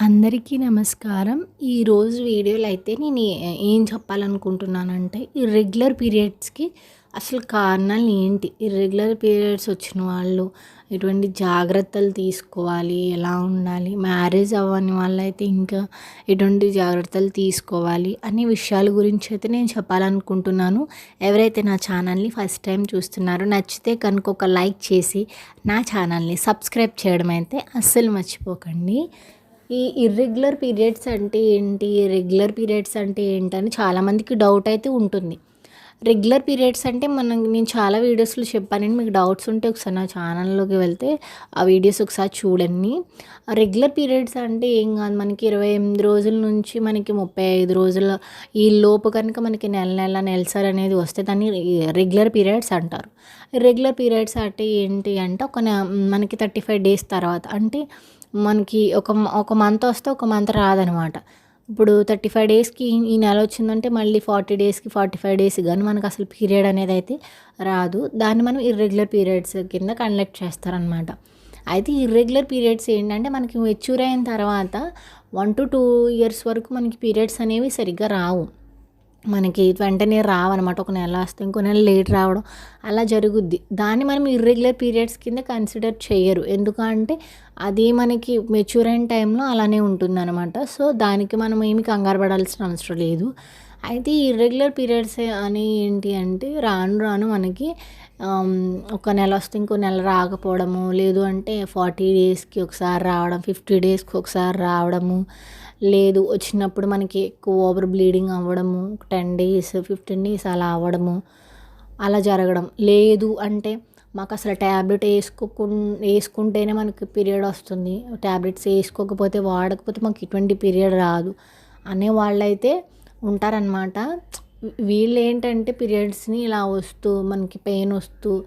అందరికీ నమస్కారం. ఈరోజు వీడియోలో అయితే నేను ఏ- ఏం చెప్పాలనుకుంటున్నానంటే ఈ రెగ్యులర్ పీరియడ్స్కి అసలు కారణాలు ఏంటి? ఇర్రెగ్యులర్ పీరియడ్స్ వచ్చిన వాళ్ళు ఎటువంటి జాగ్రత్తలు తీసుకోవాలి? ఎలా ఉండాలి? మ్యారేజ్ అవ్వని వాళ్ళైతే ఇంకా ఎటువంటి జాగ్రత్తలు తీసుకోవాలి? అనే విషయాల గురించి అయితే నేను చెప్పాలనుకుంటున్నాను. ఎవరైతే నా ఛానల్ని ఫస్ట్ టైం చూస్తున్నారో నచ్చితే కనుక ఒక లైక్ చేసి నా ఛానల్ని సబ్స్క్రైబ్ చేయడం అయితే అస్సలు మర్చిపోకండి. ఈ ఇర్రెగ్యులర్ పీరియడ్స్ అంటే ఏంటి? రెగ్యులర్ పీరియడ్స్ అంటే ఏంటని చాలామందికి డౌట్ అయితే ఉంటుంది. రెగ్యులర్ పీరియడ్స్ అంటే మనం నేను చాలా వీడియోస్లో చెప్పానండి మీకు డౌట్స్ ఉంటే ఒకసారి నా ఛానల్లోకి వెళ్తే ఆ వీడియోస్ ఒకసారి చూడండి. రెగ్యులర్ పీరియడ్స్ అంటే ఏం కాదు మనకి ఇరవై ఎనిమిది రోజుల నుంచి మనకి ముప్పై ఐదు రోజుల ఈ లోపు కనుక మనకి నెల నెల నెలసరి అనేది వస్తే దాన్ని రెగ్యులర్ పీరియడ్స్ అంటారు. రెగ్యులర్ పీరియడ్స్ అంటే ఏంటి అంటే ఒక మనకి థర్టీ ఫైవ్ డేస్ తర్వాత అంటే మనకి ఒక ఒక మంత్ వస్తే ఒక మంత్ రాదనమాట. ఇప్పుడు థర్టీ ఫైవ్ డేస్కి ఈ నెల వచ్చిందంటే మళ్ళీ ఫార్టీ డేస్కి ఫార్టీ ఫైవ్ డేస్ కానీ మనకు అసలు పీరియడ్ అనేది అయితే రాదు. దాన్ని మనం ఇర్రెగ్యులర్ పీరియడ్స్ కింద కండక్ట్ చేస్తారనమాట. అయితే ఇర్రెగ్యులర్ పీరియడ్స్ ఏంటంటే మనకి మెచ్యూర్ అయిన తర్వాత వన్ టు టూ ఇయర్స్ వరకు మనకి పీరియడ్స్ అనేవి సరిగ్గా రావు. మనకి వెంటనే రావన్నమాట ఒక నెల వస్తే ఇంకో నెల లేట్ రావడం అలా జరుగుద్ది. దాన్ని మనం ఇర్రెగ్యులర్ పీరియడ్స్ కింద కన్సిడర్ చేయరు. ఎందుకంటే అది మనకి మెచ్యూర్ అయిన టైంలో అలానే ఉంటుందన్నమాట. సో దానికి మనం ఏమి కంగారు పడాల్సిన అవసరం లేదు. అయితే ఈ ఇర్రెగ్యులర్ పీరియడ్స్ అని ఏంటి అంటే రాను రాను మనకి ఒక నెల వస్తే ఇంకో నెల రాకపోవడము లేదు అంటే ఫార్టీ డేస్కి ఒకసారి రావడం ఫిఫ్టీ డేస్కి ఒకసారి రావడము లేదు వచ్చినప్పుడు మనకి ఎక్కువ ఓవర్ బ్లీడింగ్ అవ్వడము టెన్ డేస్ ఫిఫ్టీన్ డేస్ అలా అవ్వడము అలా జరగడం. లేదు అంటే మాకు అసలు ట్యాబ్లెట్ వేసుకోకు వేసుకుంటేనే మనకి పీరియడ్ వస్తుంది. ట్యాబ్లెట్స్ వేసుకోకపోతే వాడకపోతే మాకు ఇటువంటి పీరియడ్ రాదు అనే వాళ్ళైతే ఉంటారనమాట వీళ్ళు ఏంటంటే పీరియడ్స్ని ఇలా వస్తూ మనకి పెయిన్ వస్తూ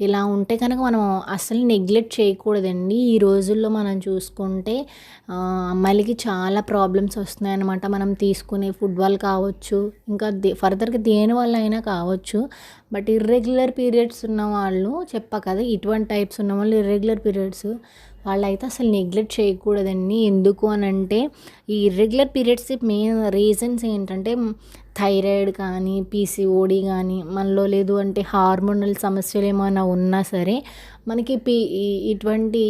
ఇలా ఉంటే కనుక మనం అసలు నెగ్లెక్ట్ చేయకూడదండి. ఈ రోజుల్లో మనం చూసుకుంటే అమ్మాయిలకి చాలా ప్రాబ్లమ్స్ వస్తున్నాయన్నమాట. మనం తీసుకునే ఫుడ్ వల్ల కావచ్చు ఇంకా దే ఫర్దర్గా దేని వల్ల అయినా కావచ్చు. బట్ ఇర్రెగ్యులర్ పీరియడ్స్ ఉన్న వాళ్ళు చెప్పా కదా ఇటువంటి టైప్స్ ఉన్న వాళ్ళు ఇర్రెగ్యులర్ పీరియడ్స్ వాళ్ళైతే అసలు నెగ్లెక్ట్ చేయకూడదండి. ఎందుకు అని అంటే ఈ ఇర్రెగ్యులర్ పీరియడ్స్ మెయిన్ రీజన్స్ ఏంటంటే థైరాయిడ్ కానీ పీసీఓడి కానీ మనలో లేదు అంటే హార్మోనల్ సమస్యలు ఏమైనా ఉన్నా సరే మనకి పీ ఇటువంటి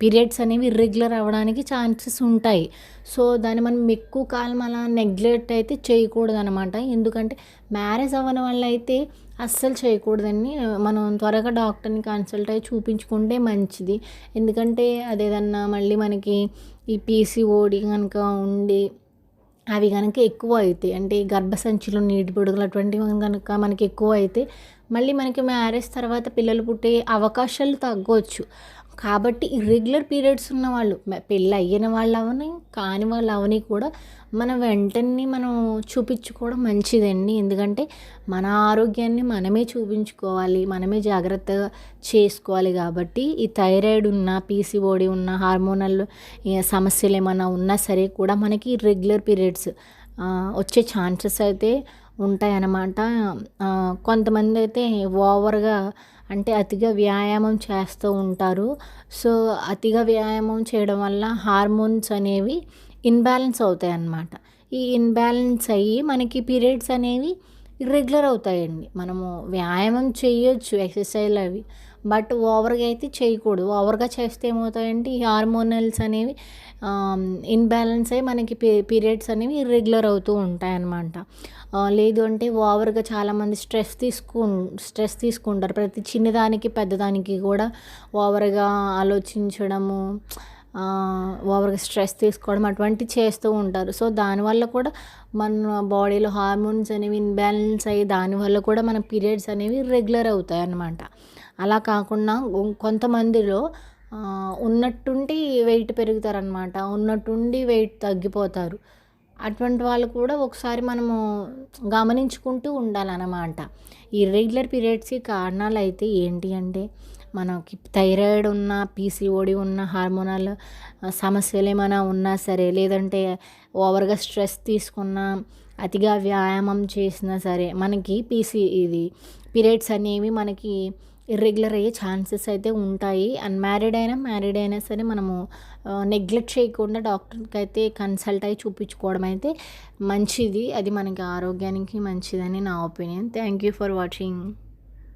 పీరియడ్స్ అనేవి ఇర్రెగ్యులర్ అవ్వడానికి ఛాన్సెస్ ఉంటాయి. సో దాన్ని మనం ఎక్కువ కాలం అలా నెగ్లెక్ట్ అయితే చేయకూడదు అనమాట ఎందుకంటే మ్యారేజ్ అవ్వని వల్ల అయితే అస్సలు చేయకూడదని మనం త్వరగా డాక్టర్ని కన్సల్ట్ అయ్యి చూపించుకుంటే మంచిది. ఎందుకంటే అదేదన్నా మళ్ళీ మనకి ఈ పీసీఓడి కనుక ఉండి అవి కనుక ఎక్కువ అవుతాయి అంటే గర్భసంచులు నీటి బుడగలు అటువంటివి కనుక మనకి ఎక్కువ అయితే మళ్ళీ మనకి మ్యారేజ్ తర్వాత పిల్లలు పుట్టే అవకాశాలు తగ్గవచ్చు కాబట్టి ఇర్రెగ్యులర్ పీరియడ్స్ ఉన్న వాళ్ళు పెళ్ళి అయిన వాళ్ళు అవని కాని వాళ్ళు అవని కూడా మనం వెంటనే మనం చూపించుకోవడం మంచిదండి. ఎందుకంటే మన ఆరోగ్యాన్ని మనమే చూపించుకోవాలి మనమే జాగ్రత్తగా చేసుకోవాలి కాబట్టి ఈ థైరాయిడ్ ఉన్న పీసీఓడి ఉన్న హార్మోనల్ సమస్యలు ఏమైనా ఉన్నా సరే కూడా మనకి రెగ్యులర్ పీరియడ్స్ వచ్చే ఛాన్సెస్ అయితే ఉంటాయన్నమాట. కొంతమంది అయితే ఓవర్గా అంటే అతిగా వ్యాయామం చేస్తూ ఉంటారు. సో అతిగా వ్యాయామం చేయడం వల్ల హార్మోన్స్ అనేవి ఇన్బ్యాలెన్స్ అవుతాయి అన్నమాట ఈ ఇన్బ్యాలెన్స్ అయ్యి మనకి పీరియడ్స్ అనేవి ఇర్రెగ్యులర్ అవుతాయండి. మనము వ్యాయామం చేయొచ్చు ఎక్సర్సైజ్ అవి. బట్ ఓవర్గా అయితే చేయకూడదు. ఓవర్గా చేస్తే ఏమవుతాయంటే ఈ హార్మోనల్స్ అనేవి ఇన్బ్యాలెన్స్ అయ్యి మనకి పీరియడ్స్ అనేవి ఇర్రెగ్యులర్ అవుతూ ఉంటాయన్నమాట. లేదు అంటే ఓవర్గా చాలామంది స్ట్రెస్ తీసుకు స్ట్రెస్ తీసుకుంటారు. ప్రతి చిన్నదానికి పెద్దదానికి కూడా ఓవర్గా ఆలోచించడము ఓవర్గా స్ట్రెస్ తీసుకోవడం అటువంటి చేస్తూ ఉంటారు. సో దానివల్ల కూడా మన బాడీలో హార్మోన్స్ అనేవి ఇన్బ్యాలెన్స్ అయ్యి దానివల్ల కూడా మన పీరియడ్స్ అనేవి రెగ్యులర్ అవుతాయి అన్నమాట. అలా కాకుండా కొంతమందిలో ఉన్నట్టుండి వెయిట్ పెరుగుతారనమాట ఉన్నట్టుండి వెయిట్ తగ్గిపోతారు. అటువంటి వాళ్ళు కూడా ఒకసారి మనము గమనించుకుంటూ ఉండాలన్నమాట. ఈ రెగ్యులర్ పీరియడ్స్కి కారణాలు అయితే ఏంటి అంటే మనకి థైరాయిడ్ ఉన్న పీసీఓడి ఉన్న హార్మోనల్ సమస్యలు ఏమైనా ఉన్నా సరే లేదంటే ఓవర్గా స్ట్రెస్ తీసుకున్నా అతిగా వ్యాయామం చేసినా సరే మనకి పీసీ ఇది. పీరియడ్స్ అనేవి మనకి ఇర్రెగ్యులర్ అయ్యే ఛాన్సెస్ అయితే ఉంటాయి. అన్మ్యారీడ్ అయినా మ్యారీడ్ అయినా సరే మనము నెగ్లెక్ట్ చేయకుండా డాక్టర్కి అయితే కన్సల్ట్ అయ్యి చూపించుకోవడం అయితే మంచిది. అది మనకి ఆరోగ్యానికి మంచిదని నా opinion thank you for watching